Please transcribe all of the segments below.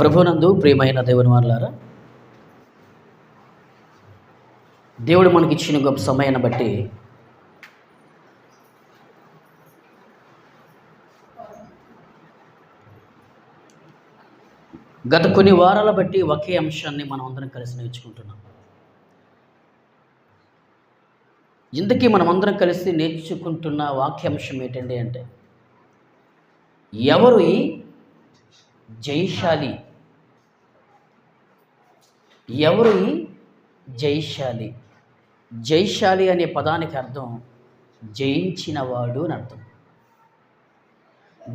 ప్రభునందు ప్రియమైన దేవుని వాళ్ళారా దేవుడు మనకి ఇచ్చిన గొప్ప సమయాన్ని బట్టి గత కొన్ని వారాల బట్టి ఒకే అంశాన్ని మనం అందరం కలిసి నేర్చుకుంటున్నాం. ఇంతకీ మనం అందరం కలిసి నేర్చుకుంటున్న వాక్యాంశం ఏంటండి అంటే ఎవరు జైశాలి ఎవరు ఈ జైశాలి? జైశాలి అనే పదానికి అర్థం జయించినవాడు అని అర్థం.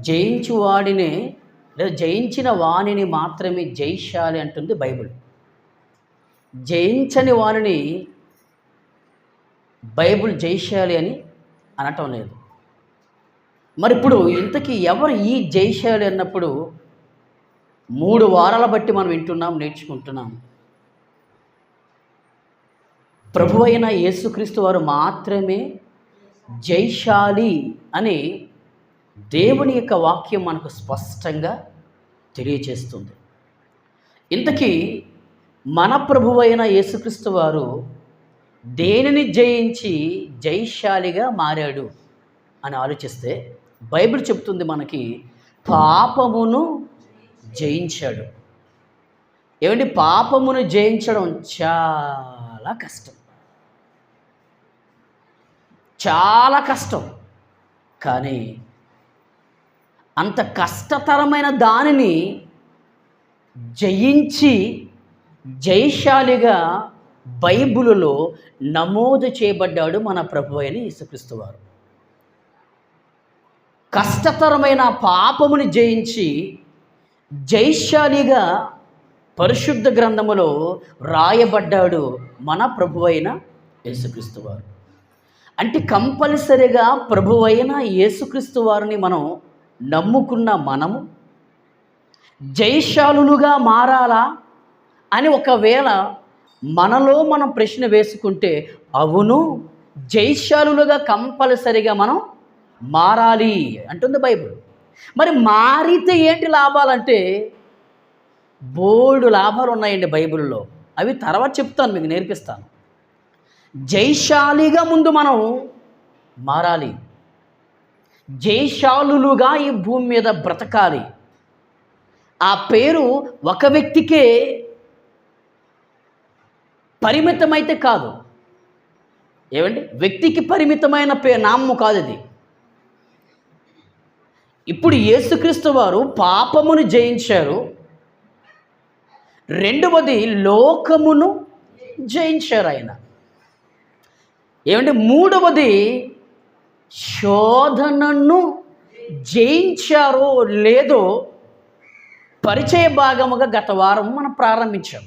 జయించువాడినే లేదా జయించిన వాణిని మాత్రమే జైశాలి అంటుంది బైబిల్. జయించని వాణిని బైబిల్ జైశాలి అని అనటం లేదు. మరి ఇప్పుడు ఇంతకీ ఎవరు ఈ జైశాలి అన్నప్పుడు మూడు వారాల బట్టి మనం వింటున్నాం నేర్చుకుంటున్నాం. ప్రభు అయిన యేసుక్రీస్తు వారు మాత్రమే జైశాలి అని దేవుని యొక్క వాక్యం మనకు స్పష్టంగా తెలియచేస్తుంది. ఇంతకీ మన ప్రభువైన యేసుక్రీస్తు వారు దేనిని జయించి జైశాలిగా మారాడు అని ఆలోచిస్తే బైబిల్ చెప్తుంది మనకి పాపమును జయించాడు. ఏమండి? పాపమును జయించడం చాలా కష్టం. చాలా కష్టం. కానీ అంత కష్టతరమైన దానిని జయించి జయశాలిగా బైబిలులో నమోదు చేయబడ్డాడు మన ప్రభు అయిన యేసుక్రీస్తు వారు. కష్టతరమైన పాపముని జయించి జైశాలిగా పరిశుద్ధ గ్రంథములో రాయబడ్డాడు మన ప్రభువైన యేసుక్రీస్తు వారు. అంటే కంపల్సరిగా ప్రభువైన యేసుక్రీస్తు వారిని మనం నమ్ముకున్న మనము జైశాలులుగా మారాలా అని ఒకవేళ మనలో మనం ప్రశ్న వేసుకుంటే అవును జయశాలులుగా కంపల్సరిగా మనం మారాలి అంటుంది బైబిల్. మరి మారితే ఏంటి లాభాలంటే బోల్డ్ లాభాలు ఉన్నాయండి బైబిల్లో. అవి తర్వాత చెప్తాను మీకు నేర్పిస్తాను. జైశాలిగా ముందు మనం మారాలి. జైశాలులుగా ఈ భూమి మీద బ్రతకాలి. ఆ పేరు ఒక వ్యక్తికే పరిమితమైతే కాదు. ఏమండి? వ్యక్తికి పరిమితమైన పే నామము కాదు ఇది ఇప్పుడు యేసుక్రీస్తు వారు పాపమును జయించారు. రెండవది లోకమును జయించారు ఆయన. ఏమంటే మూడవది శోధనను జయించారో లేదో పరిచయ భాగముగా గత వారం మనం ప్రారంభించాం.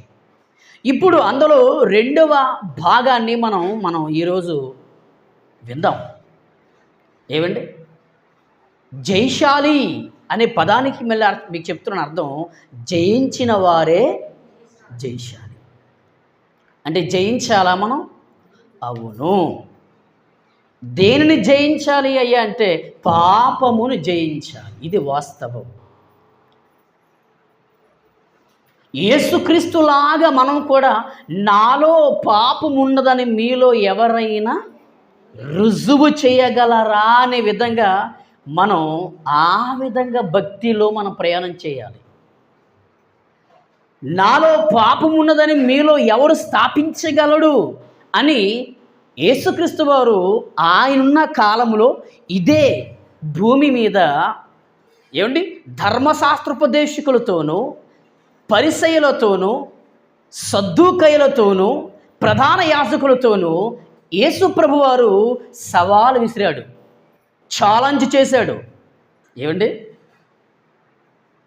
ఇప్పుడు అందులో రెండవ భాగాన్ని మనం మనం ఈరోజు విందాం. ఏమండి జైశాలి అనే పదానికి మళ్ళీ అర్థం మీకు చెప్తున్న అర్థం జయించిన వారే జైశాలి. అంటే జయించాలా మనం? అవును. దేనిని జయించాలి అయ్యా అంటే పాపమును జయించాలి. ఇది వాస్తవం. యేసుక్రీస్తులాగా మనం కూడా నాలో పాపం ఉన్నదని మీలో ఎవరైనా రుజువు చేయగలరా అనే విధంగా మనం ఆ విధంగా భక్తిలో మనం ప్రయాణం చేయాలి. నాలో పాపం ఉన్నదని మీలో ఎవరు స్థాపించగలడు అని యేసుక్రీస్తు వారు ఆయనున్న కాలంలో ఇదే భూమి మీద ఏమండి? ధర్మశాస్త్రోపదేశకులతోనూ పరిసయులతోనూ సద్దుకయులతోనూ ప్రధాన యాజకులతోనూ యేసు ప్రభువారు సవాలు విసిరాడు ఛాలెంజ్ చేశాడు. ఏమండి?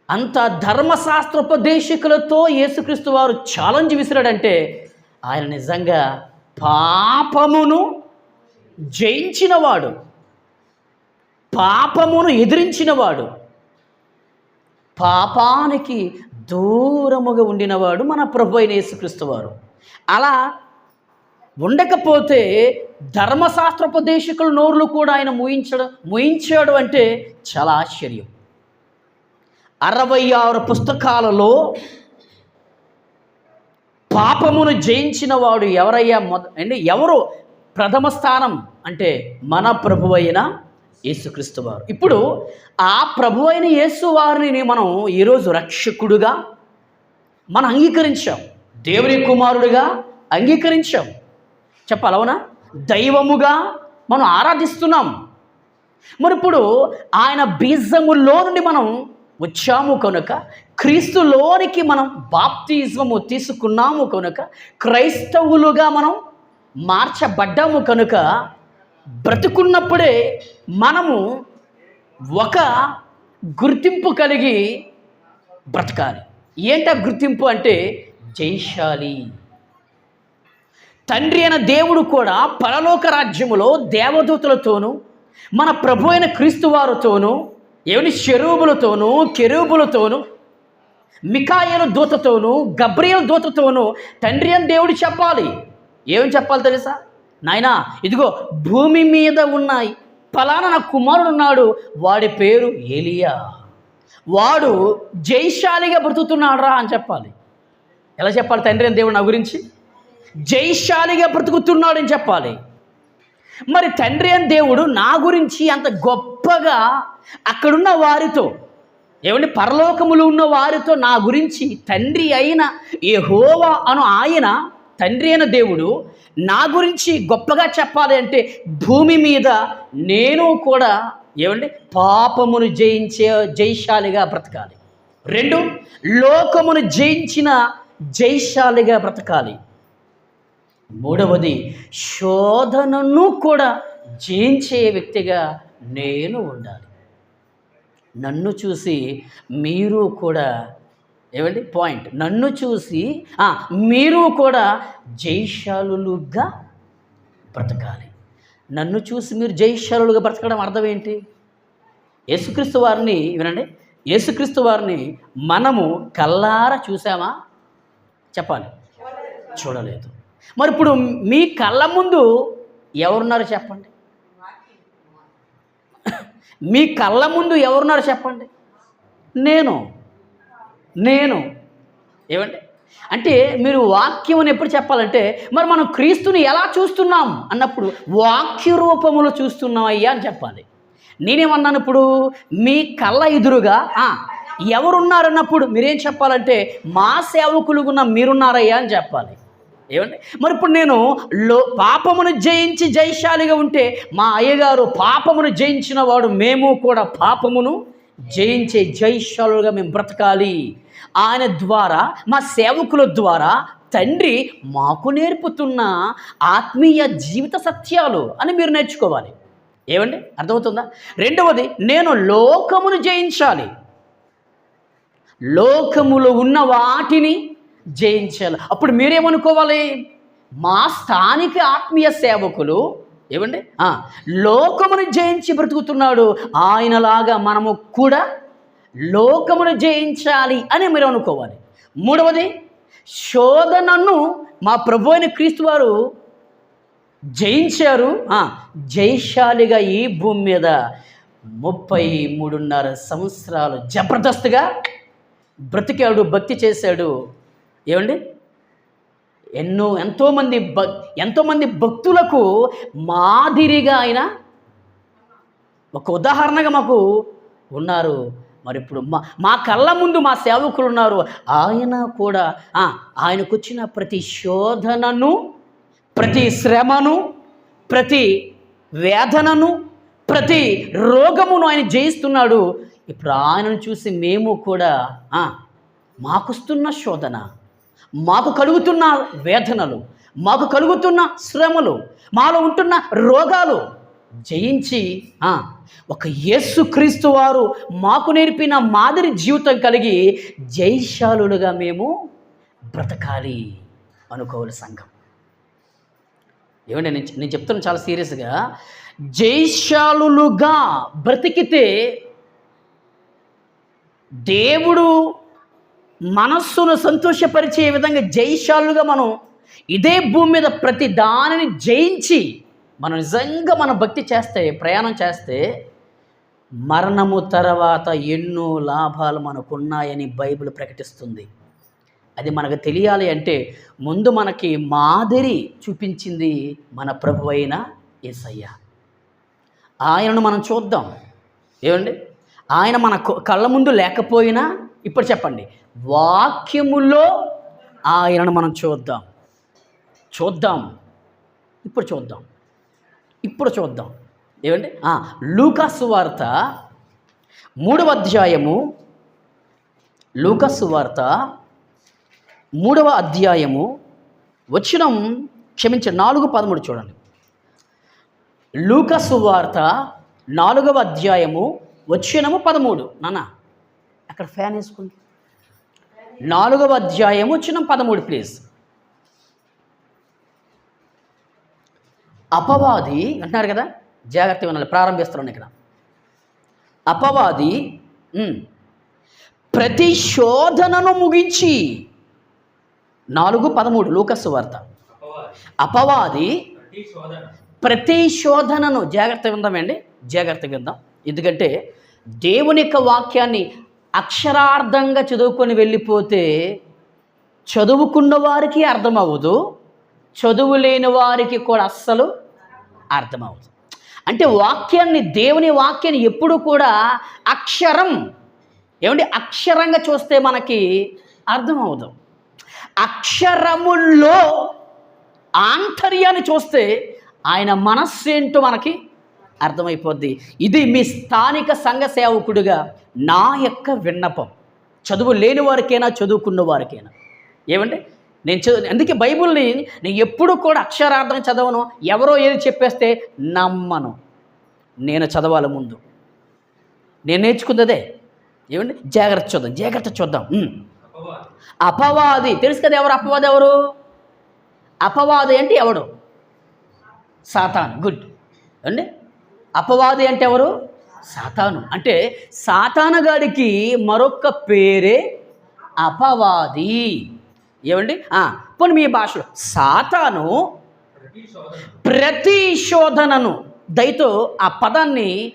అంత ధర్మశాస్త్రోపదేశకులతో యేసుక్రీస్తు వారు ఛాలెంజ్ విసిరాడంటే ఆయన నిజంగా పాపమును జయించినవాడు. పాపమును ఎదిరించినవాడు. పాపానికి దూరముగా ఉండినవాడు మన ప్రభు అయిన యేసుక్రీస్తు వారు. అలా ఉండకపోతే ధర్మశాస్త్రోపదేశకుల నోరులు కూడా ఆయన ముయించడం ముయించాడు అంటే చాలా ఆశ్చర్యం. అరవై ఆరు పుస్తకాలలో పాపమును జయించిన వాడు ఎవరయ్యా? మొద అంటే ఎవరు ప్రథమ స్థానం అంటే మన ప్రభు అయిన యేసుక్రీస్తు వారు. ఇప్పుడు ఆ ప్రభు అయిన యేసు వారిని మనం ఈరోజు రక్షకుడుగా మనం అంగీకరించాం. దేవుని కుమారుడిగా అంగీకరించాం. చెప్పాలవునా? దైవముగా మనం ఆరాధిస్తున్నాం. మరి ఇప్పుడు ఆయన బీజములో నుండి మనం వచ్చాము కనుక క్రీస్తులోనికి మనం బాప్తిజము తీసుకున్నాము కనుక క్రైస్తవులుగా మనం మార్చబడ్డాము కనుక బ్రతుకున్నప్పుడే మనము ఒక గుర్తింపు కలిగి బ్రతకాలి. ఏంట గుర్తింపు అంటే జైశాలి తండ్రి అయిన దేవుడు కూడా పరలోక రాజ్యములో దేవదూతలతోనూ మన ప్రభు అయిన క్రీస్తు వారితోనూ ఏమని చెరువులతోనూ కెరూబులతోనూ మికాయల దూతతోనూ గబ్రియల్ దూతతోనూ తండ్రి అని దేవుడు చెప్పాలి. ఏమని చెప్పాలి తెలుసా? నాయనా ఇదిగో భూమి మీద ఉన్నాయి. ఫలానా నా కుమారుడు ఉన్నాడు. వాడి పేరు ఏలియా. వాడు జైశాలిగా బ్రతుకుతున్నాడురా అని చెప్పాలి. ఎలా చెప్పాలి తండ్రి అని దేవుడు నా గురించి? జైశాలిగా బ్రతుకుతున్నాడని చెప్పాలి. మరి తండ్రి అని దేవుడు నా గురించి అంత గొప్పగా అక్కడున్న వారితో ఏమండి పరలోకములు ఉన్న వారితో నా గురించి తండ్రి అయిన యెహోవా అను ఆయన తండ్రి అయిన దేవుడు నా గురించి గొప్పగా చెప్పాలి అంటే భూమి మీద నేను కూడా ఏమండి పాపమును జయించే జైశాలిగా బ్రతకాలి. రెండు లోకమును జయించిన జైశాలిగా బ్రతకాలి. మూడవది శోధనను కూడా జయించే వ్యక్తిగా నేను ఉండాలి. నన్ను చూసి మీరు కూడా ఏమండి? పాయింట్ నన్ను చూసి మీరు కూడా జైశాలులుగా బ్రతకాలి. నన్ను చూసి మీరు జైశాలులుగా బ్రతకడం అర్థం ఏంటి? యేసుక్రీస్తు వారిని వినండి. యేసుక్రీస్తు వారిని మనము కల్లార చూసామా? చెప్పాలి. చూడలేదు. మరి ఇప్పుడు మీ కళ్ళ ముందు ఎవరున్నారు చెప్పండి? మీ కళ్ళ ముందు ఎవరున్నారు చెప్పండి? నేను. నేను. ఏమండి? అంటే మీరు వాక్యం ఎప్పుడు చెప్పాలంటే మరి మనం క్రీస్తుని ఎలా చూస్తున్నాం అన్నప్పుడు వాక్య రూపములో చూస్తున్నాం అయ్యా అని చెప్పాలి. నేనేమన్నాను ఇప్పుడు? మీ కళ్ళ ఎదురుగా ఎవరున్నారన్నప్పుడు మీరేం చెప్పాలంటే మా సేవకులుగున్న మీరున్నారయ్యా అని చెప్పాలి. ఏమండి? మరి ఇప్పుడు నేను లో పాపమును జయించి జయశాలిగా ఉంటే మా అయ్యగారు పాపమును జయించిన వాడు మేము కూడా పాపమును జయించే జయశాలుగా మేము బ్రతకాలి. ఆయన ద్వారా మా సేవకుల ద్వారా తండ్రి మాకు నేర్పుతున్న ఆత్మీయ జీవిత సత్యాలు అని మీరు నేర్చుకోవాలి. ఏమండి? అర్థమవుతుందా? రెండవది నేను లోకమును జయించాలి. లోకములో ఉన్న వాటిని జయించాలి. అప్పుడు మీరేమనుకోవాలి? మా స్థానిక ఆత్మీయ సేవకులు ఏమండి? లోకమును జయించి బ్రతుకుతున్నాడు. ఆయనలాగా మనము కూడా లోకమును జయించాలి అని మీరు అనుకోవాలి మూడవది శోధనను మా ప్రభు అయిన క్రీస్తు వారు జయించారు. జయశాలిగా ఈ భూమి మీద ముప్పై మూడున్నర సంవత్సరాలు జబర్దస్త్గా బ్రతికాడు భక్తి చేశాడు. ఏమండి? ఎన్నో ఎంతోమంది భక్ ఎంతోమంది భక్తులకు మాదిరిగా ఆయన ఒక ఉదాహరణగా మాకు ఉన్నారు. మరి ఇప్పుడు మా మా కళ్ళ ముందు మా సేవకులు ఉన్నారు. ఆయన కూడా ఆయనకు వచ్చిన ప్రతి శోధనను ప్రతి శ్రమను ప్రతి వేదనను ప్రతి రోగమును ఆయన జయిస్తున్నాడు. ఇప్పుడు ఆయనను చూసి మేము కూడా మాకుస్తున్న శోధన. మాకు కలుగుతున్న వేదనలు మాకు కలుగుతున్న శ్రమలు మాలో ఉంటున్న రోగాలు జయించి ఒక యేసు క్రీస్తు వారు మాకు నేర్పిన మాదిరి జీవితం కలిగి జైశాలులుగా మేము బ్రతకాలి అనుకోవాలి సంఘం. ఏమంటే నేను నేను చెప్తున్నా చాలా సీరియస్గా. జైశాలులుగా బ్రతికితే దేవుడు మనస్సును సంతోషపరిచే విధంగా జయశాలుగా మనం ఇదే భూమి మీద ప్రతి దానిని జయించి మనం నిజంగా మనం భక్తి చేస్తే ప్రయాణం చేస్తే మరణము తర్వాత ఎన్నో లాభాలు మనకున్నాయని బైబిల్ ప్రకటిస్తుంది. అది మనకు తెలియాలి అంటే ముందు మనకి మాదిరి చూపించింది మన ప్రభు అయిన ఏసయ్య. ఆయనను మనం చూద్దాం. ఏమండి? ఆయన మన కళ్ళ ముందు లేకపోయినా ఇప్పుడు చెప్పండి. వాక్యములో ఆయనను మనం చూద్దాం. చూద్దాం. ఇప్పుడు చూద్దాం. ఇప్పుడు చూద్దాం. ఏమండి? లూకాసు వార్త మూడవ అధ్యాయము లూకాసు వార్త మూడవ అధ్యాయము వచ్చినం క్షమించ నాలుగు పదమూడు చూడండి. లూకసు వార్త నాలుగవ అధ్యాయము వచ్చినము పదమూడు. నానా అక్కడ ఫ్యాన్ వేసుకుంది. నాలుగవ అధ్యాయం వచ్చిన పదమూడు ప్లీజ్ అపవాది అంటున్నారు కదా? జాగ్రత్తగా ఉండాలి ప్రారంభిస్తున్నాను ఇక్కడ. అపవాది ప్రతి శోధనను ముగించి నాలుగు పదమూడు లూకస్ వార్త. అపవాది ప్రతి శోధనను జాగ్రత్త విందామండి జాగ్రత్త విందాం. ఎందుకంటే దేవుని యొక్క వాక్యాన్ని అక్షరార్థంగా చదువుకొని వెళ్ళిపోతే చదువుకున్న వారికి అర్థమవ్వదు చదువు లేని వారికి కూడా అస్సలు అర్థమవుతుంది అంటే వాక్యాన్ని దేవుని వాక్యాన్ని ఎప్పుడు కూడా అక్షరం ఏమంటే అక్షరంగా చూస్తే మనకి అర్థమవుదు అక్షరముల్లో ఆంతర్యాన్ని చూస్తే ఆయన మనస్సు ఏంటో మనకి అర్థమైపోద్ది. ఇది మీ స్థానిక సంఘ సేవకుడిగా నా యొక్క విన్నపం. చదువు లేని వారికైనా చదువుకున్న వారికైనా. ఏమంటే నేను చదువు అందుకే బైబిల్ని నేను ఎప్పుడు కూడా అక్షరార్థం చదవను. ఎవరో ఏది చెప్పేస్తే నమ్మను. నేను చదవాలి ముందు. నేను నేర్చుకున్నదే. ఏమండి జాగ్రత్త చూద్దాం జాగ్రత్త చూద్దాం. అపవాది తెలుసు కదా ఎవరు అపవాది ఎవరు? అపవాది అంటే ఎవడు? సాతాన్. గుడ్. అండి అపవాది అంటే ఎవరు? సాతాను. అంటే సాతానగాడికి మరొక పేరే అపవాది. ఏమండి? పోనీ మీ భాషలో. సాతాను ప్రతిశోధనను దయతో ఆ పదాన్ని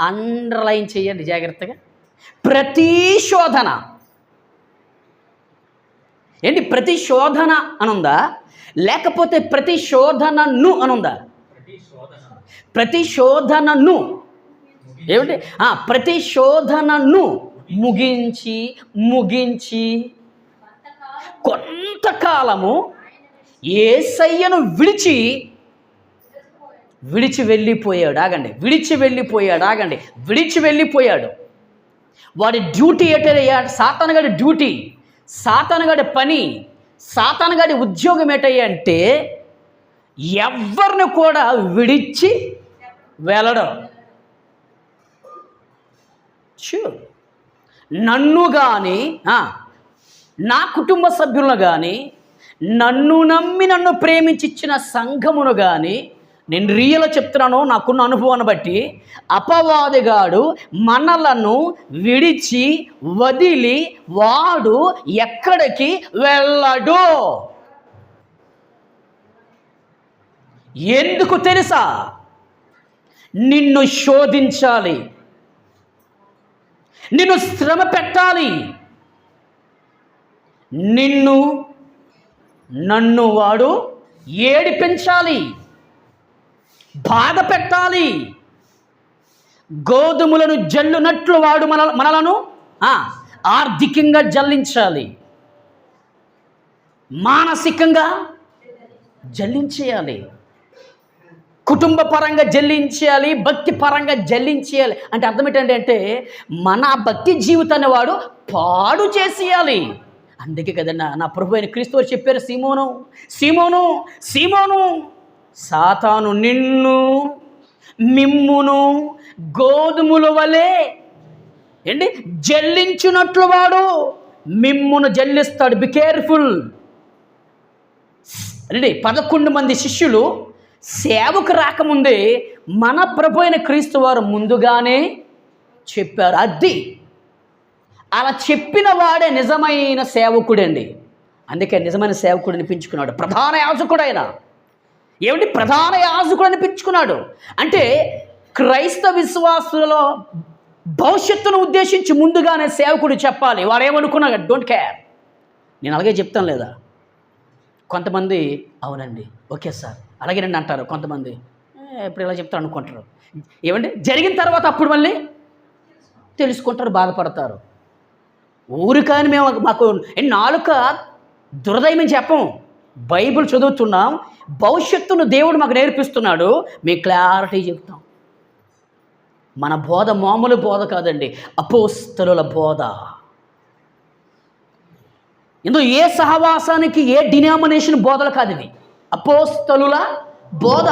అండర్లైన్ చేయండి జాగ్రత్తగా. ప్రతిశోధన. ఏంటి? ప్రతిశోధన అనుందా? లేకపోతే ప్రతిశోధనను అనుందా? ప్రతిశోధనను. ఏమిటి ఆ, ప్రతి శోధనను ముగించి ముగించి కొంతకాలము ఏసయ్యను విడిచి విడిచి వెళ్ళిపోయాడు. ఆగండి విడిచి వెళ్ళిపోయాడు. ఆగండి విడిచి వెళ్ళిపోయాడు. వాడి డ్యూటీ ఏంటయ్యా సాతానగాడి డ్యూటీ సాతానగాడి పని సాతానగాడి ఉద్యోగం ఏంటయ్యా అంటే ఎవరిని కూడా విడిచి వెళ్ళడం. Sure. నన్ను కానీ నా కుటుంబ సభ్యులను కానీ నన్ను నమ్మి నన్ను ప్రేమించిచ్చిన సంఘమును కానీ నేను రియల్ చెప్తున్నాను నాకున్న అనుభవాన్ని బట్టి అపవాదిగాడు మనలను విడిచి వదిలి వాడు ఎక్కడికి వెళ్ళడు. ఎందుకు తెలుసా? నిన్ను శోధించాలి. నిన్ను శ్రమ పెట్టాలి. నిన్ను నన్ను వాడు ఏడిపించాలి. బాధ పెట్టాలి. గోధుమలను జల్లునట్లు వాడు మన మనలను ఆర్థికంగా జల్లించాలి. మానసికంగా జల్లించేయాలి. కుటుంబ పరంగా జల్లించేయాలి భక్తి పరంగా జల్లించేయాలి. అంటే అర్థం ఏంటంటే అంటే మన భక్తి జీవితాన్ని వాడు పాడు చేసేయాలి. అందుకే కదన్నా నా ప్రభు అయిన క్రీస్తు చెప్పారు సీమోను సీమోను సీమోను సాతాను నిన్ను మిమ్మును గోధుమల వలె ఏంటి? జల్లించినట్లు వాడు మిమ్మును జల్లిస్తాడు. బి కేర్ఫుల్ అండి పదకొండు మంది శిష్యులు సేవకు రాకముందే మన ప్రభు అయిన క్రీస్తు వారు ముందుగానే చెప్పారు. అది అలా చెప్పిన వాడే నిజమైన సేవకుడండి. అందుకే నిజమైన సేవకుడు అనిపించుకున్నాడు. ప్రధాన యాజకుడైన. ఏమిటి ప్రధాన యాజకుడు అనిపించుకున్నాడు. అంటే క్రైస్తవ విశ్వాసులలో భవిష్యత్తును ఉద్దేశించి ముందుగానే సేవకుడు చెప్పాలి. వాడు ఏమనుకున్నా డోంట్ కేర్ నేను అలాగే చెప్తాను లేదా? కొంతమంది అవునండి. Okay sir. అలాగేనండి అంటారు కొంతమంది. "ఏ, ఇప్పుడు ఇలా చెప్తారు అనుకుంటారు. ఏమండి? జరిగిన తర్వాత అప్పుడు మళ్ళీ తెలుసుకుంటారు బాధపడతారు. ఊరు కానీ మేము మాకు నాలుక దురదైమని చెప్పం. బైబిల్ చదువుతున్నాం. భవిష్యత్తును దేవుడు మాకు నేర్పిస్తున్నాడు. మేము క్లారిటీ చెప్తాం. మన బోధ మామూలు బోధ కాదండి అపోస్తలుల బోధ. ఇందులో ఏ సహవాసానికి ఏ డినామినేషన్ బోధలు కాదు ఇవి. అపోస్తలుల బోధ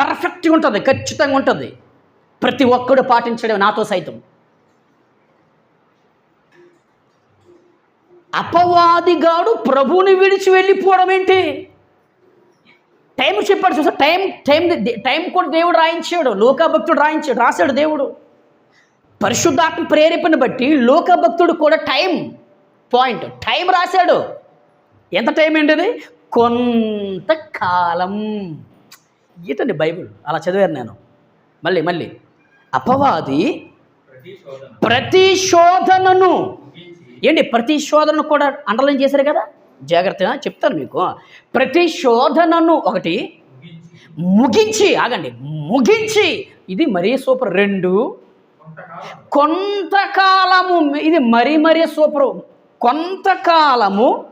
పర్ఫెక్ట్గా ఉంటుంది ఖచ్చితంగా ఉంటుంది. ప్రతి ఒక్కడు పాటించడం నాతో సైతం. అపవాదిగాడు ప్రభువుని విడిచి వెళ్ళిపోవడం ఏంటి? టైం చెప్పాడు చూసా టైం టైం టైం కూడా దేవుడు రాయించాడు లోకభక్తుడు రాయించాడు రాశాడు దేవుడు. పరిశుద్ధాత్మ ప్రేరేపణ బట్టి లోకభక్తుడు కూడా టైం పాయింట్ టైం రాశాడు. ఎంత టైం ఏంటిది? కొంతకాలం. ఏంటండి బైబిల్ అలా చదివాను నేను. మళ్ళీ మళ్ళీ. అపవాది ప్రతి శోధనను ఏంటి ప్రతి శోధనను కూడా అండర్లైన్ చేశారు కదా? జాగ్రత్తగా చెప్తాను మీకు. ప్రతి శోధనను ఒకటి ముగించి ఆగండి. ముగించి. ఇది మరీ సూపర్. రెండు కొంతకాలము. ఇది మరీ మరీ సూపర్. కొంతకాలము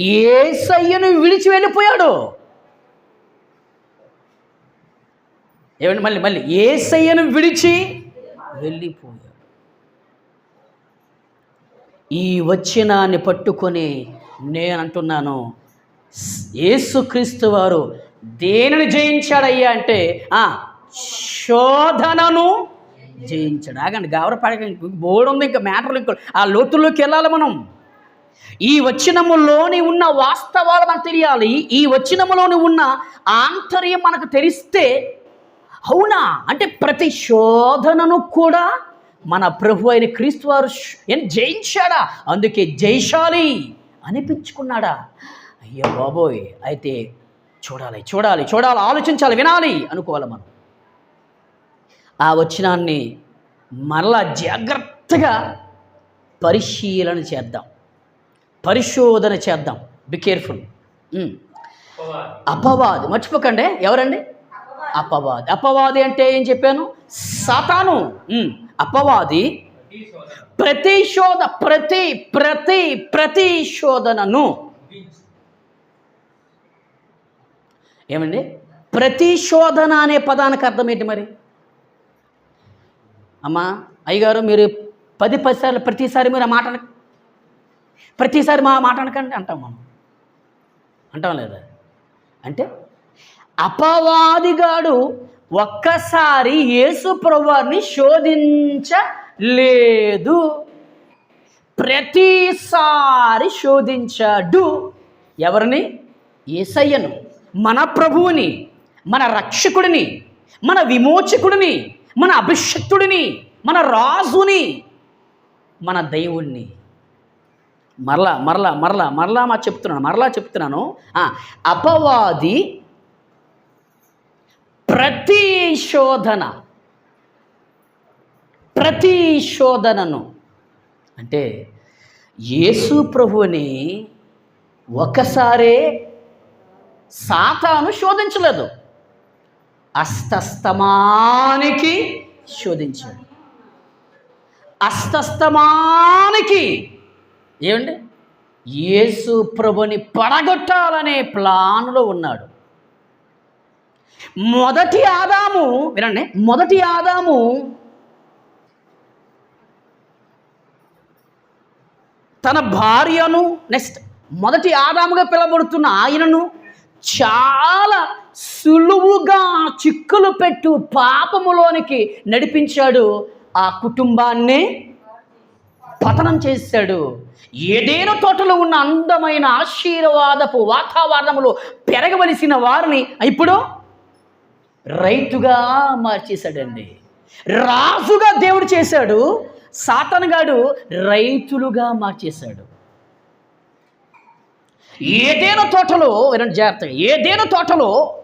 ఏసయ్యను విడిచి వెళ్ళిపోయాడు. ఏమండి మళ్ళీ మళ్ళీ. ఏసయ్యను విడిచి వెళ్ళిపోయాడు. ఈ వచ్చినాన్ని పట్టుకొని నేను అంటున్నాను యేసుక్రీస్తు వారు దేనిని జయించాడయ్యా అంటే ఆ శోధనను జయించాడు. ఆగండి గావర పడక బోర్డు ఉంది ఇంకా మ్యాటర్లు ఇంకా ఆ లోతుల్లోకి వెళ్ళాలి మనం. ఈ వచనములోని ఉన్న వాస్తవాలు మనకు తెలియాలి. ఈ వచనములోని ఉన్న ఆంతర్యం మనకు తెలిస్తే అవునా? అంటే ప్రతి శోధనను కూడా మన ప్రభు అయిన క్రీస్తు వారు జయించాడా? అందుకే జయశాలి అనిపించుకున్నాడా? అయ్యో బాబోయ్! అయితే చూడాలి చూడాలి చూడాలి ఆలోచించాలి వినాలి అనుకోవాలి మనం. ఆ వచనాన్ని మరలా జాగ్రత్తగా పరిశీలన చేద్దాం. పరిశోధన చేద్దాం. బి కేర్ఫుల్ అపవాది. మర్చిపోకండి. ఎవరండి? అపవాది. అపవాది అంటే ఏం చెప్పాను? సాతాను. అపవాది ప్రతిశోధ ప్రతి ప్రతి ప్రతిశోధనను ఏమండి? ప్రతిశోధన అనే పదానికి అర్థం ఏంటి మరి? అమ్మా అయ్యగారు మీరు పది పది సార్లు ప్రతిసారి మీరు ఆ మాట ప్రతిసారి మా మాట అనకండి అంటాం మనం. అంటాం లేదా? అంటే అపవాదిగాడు ఒక్కసారి యేసు ప్రభువారిని శోధించలేదు. ప్రతిసారి శోధించాడు ఎవరిని? ఏసయ్యను. మన ప్రభువుని మన రక్షకుడిని మన విమోచకుడిని మన అభిషక్తుడిని మన రాజుని మన దైవుణ్ణి. మరలా మరలా మరలా మరలా మా చెప్తున్నాను మరలా చెప్తున్నాను. అపవాది ప్రతిశోధన ప్రతిశోధనను. అంటే యేసు ప్రభువుని ఒకసారే సాతాను శోధించలేదు. అస్తస్తమానికి శోధించాడు. అస్తస్తమానికి ఏమండి? యేసు ప్రభుని పడగొట్టాలనే ప్లాన్లో ఉన్నాడు. మొదటి ఆదాము వినండి మొదటి ఆదాము తన భార్యను నెక్స్ట్ మొదటి ఆదాముగా పిలబడుతున్న ఆయనను చాలా సులువుగా చిక్కులు పెట్టు పాపములోనికి నడిపించాడు. ఆ కుటుంబాన్ని పతనం చేశాడు. ఏదేనో తోటలో ఉన్న అందమైన ఆశీర్వాదపు వాతావరణంలో పెరగవలసిన వారిని ఇప్పుడు రైతుగా మార్చేశాడండి. రాజుగా దేవుడు చేశాడు. సాతనగాడు రైతులుగా మార్చేశాడు. ఏదేనో తోటలో వినండి జాగ్రత్తగా ఏదేనో తోటలో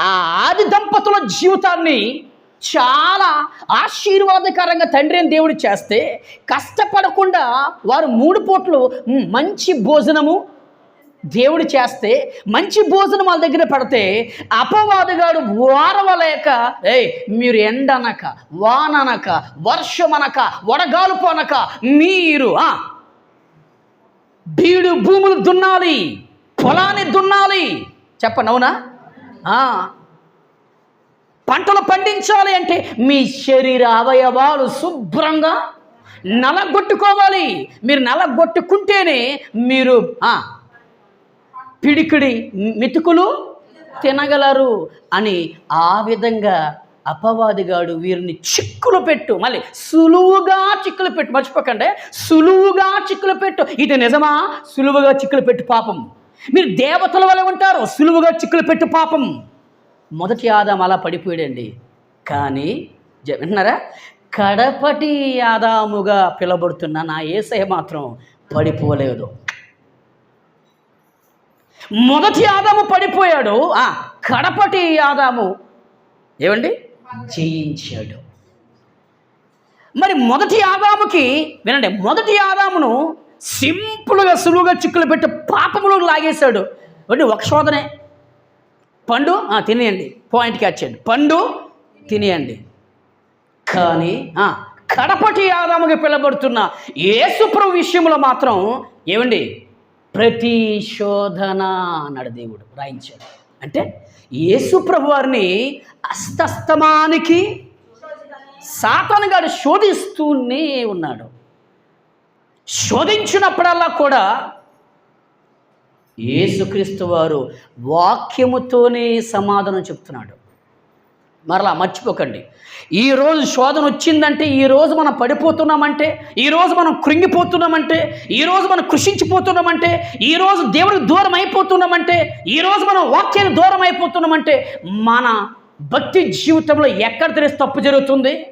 ఆ ఆది దంపతుల జీవితాన్ని చాలా ఆశీర్వాదకరంగా తండ్రి అని దేవుడు చేస్తే కష్టపడకుండా వారు మూడు పూట్లు మంచి భోజనము దేవుడు చేస్తే మంచి భోజనం వాళ్ళ దగ్గర పడితే అపవాదుగాడు వారవలేక ఏ మీరు ఎండనక వాననక అనక వడగాలుపు అనక మీరు బీడు భూములు దున్నాలి పొలాన్ని దున్నాలి. చెప్పండి అవునా? పంటలు పండించాలి అంటే మీ శరీర అవయవాలు శుభ్రంగా నలగొట్టుకోవాలి. మీరు నలగొట్టుకుంటేనే మీరు పిడికిడి మెతుకులు తినగలరు అని ఆ విధంగా అపవాదిగాడు వీరిని చిక్కులు పెట్టు మళ్ళీ సులువుగా చిక్కులు పెట్టు మర్చిపోకండి. సులువుగా చిక్కులు పెట్టు. ఇది నిజమా? సులువుగా చిక్కులు పెట్టు పాపం. మీరు దేవతల వల్ల ఉంటారు సులువుగా చిక్కులు పెట్టు పాపం. మొదటి ఆదాం అలా పడిపోయాడండి. కానీ జ- వింటున్నారా? కడపటి ఆదాముగా పిలబడుతున్న నా ఏసయ మాత్రం పడిపోలేదు. మొదటి ఆదాము పడిపోయాడు. ఆ కడపటి ఆదాము ఏమండి? జయించాడు. మరి మొదటి ఆదాముకి వినండి మొదటి ఆదామును సింపుల్గా సులువుగా చిక్కులు పెట్టి పాపములో లాగేశాడు. అంటే ఒక శోధనే. పండు? తినేయండి. తినేయండి పాయింట్కి వచ్చేయండి పండు? తినేయండి. కానీ కడపటి ఆదాముగా పిలబడుతున్న యేసుప్రభు విషయంలో మాత్రం ఏమండి? ప్రతి శోధన అన్నాడు దేవుడు రాయించాడు. అంటే యేసుప్రభు వారిని అస్తస్తమానికి సాతాను గారు శోధిస్తూనే ఉన్నాడు. శోధించినప్పుడల్లా కూడా యేసుక్రీస్తు వారు వాక్యముతోనే సమాధానం చెప్తున్నాడు. మరలా మర్చిపోకండి. ఈరోజు శోధన వచ్చిందంటే ఈరోజు మనం పడిపోతున్నామంటే ఈరోజు మనం కృంగిపోతున్నామంటే ఈరోజు మనం కృషించిపోతున్నామంటే ఈరోజు దేవుడికి దూరం అయిపోతున్నామంటే ఈరోజు మనం వాక్యానికి దూరం అయిపోతున్నామంటే మన భక్తి జీవితంలో ఎక్కడ తెలిసి తప్పు జరుగుతుంది?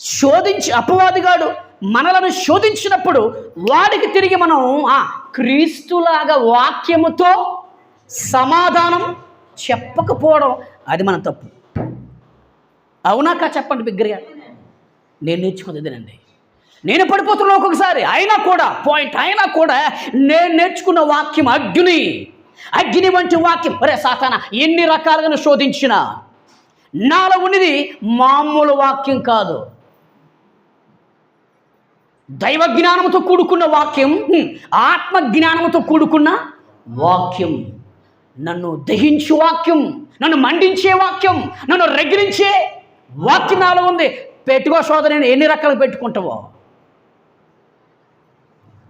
శోధించి అపవాదిగాడు మనలను శోధించినప్పుడు వాడికి తిరిగి మనం ఆ క్రీస్తులాగా వాక్యముతో సమాధానం చెప్పకపోవడం అది మన తప్పు. అవునాక చెప్పండి బిగ్గరగా? నేను నేర్చుకుంది ఇదేనండి. నేను పడిపోతున్నా ఒక్కొక్కసారి. అయినా కూడా పాయింట్ అయినా కూడా నేను నేర్చుకున్న వాక్యం అగ్ని. అగ్ని వంటి వాక్యం. రే సాతాన ఎన్ని రకాలుగా శోధించిన శోధించినా? నాలో ఉన్నది మామూలు వాక్యం కాదు. దైవ జ్ఞానంతో కూడుకున్న వాక్యం ఆత్మ జ్ఞానంతో కూడుకున్న వాక్యం. నన్ను దహించు వాక్యం నన్ను మండించే వాక్యం నన్ను రగిలించే వాక్యం నాలో ఉంది. పెట్టుకో శోధన ఎన్ని రకాలు పెట్టుకుంటావో?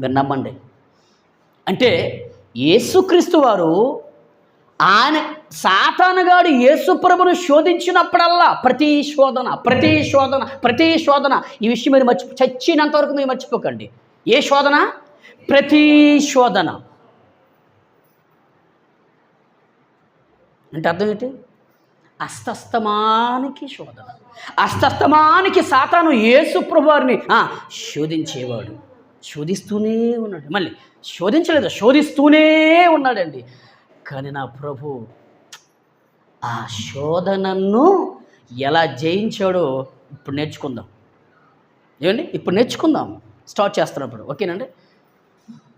మీరు నమ్మండి. అంటే యేసుక్రీస్తు వారు ఆయన సాతానుగాడు యేసుప్రభును శోధించినప్పుడల్లా ప్రతి శోధన ప్రతి శోధన ప్రతి శోధన ఈ విషయం మీరు మర్చి చచ్చినంత వరకు మీరు మర్చిపోకండి. ఏ శోధన? ప్రతి శోధన. అంటే అర్థం ఏంటి? అస్తస్తమానికి శోధన. అస్తస్తమానికి సాతాను యేసుప్రభు వారిని శోధించేవాడు. శోధిస్తూనే ఉన్నాడు. మళ్ళీ శోధించలేదు శోధిస్తూనే ఉన్నాడండి. కానీ నా ప్రభు ఆ శోధనను ఎలా జయించాడో ఇప్పుడు నేర్చుకుందాం. ఏమండి? ఇప్పుడు నేర్చుకుందాం. స్టార్ట్ చేస్తున్నప్పుడు. ఓకేనండి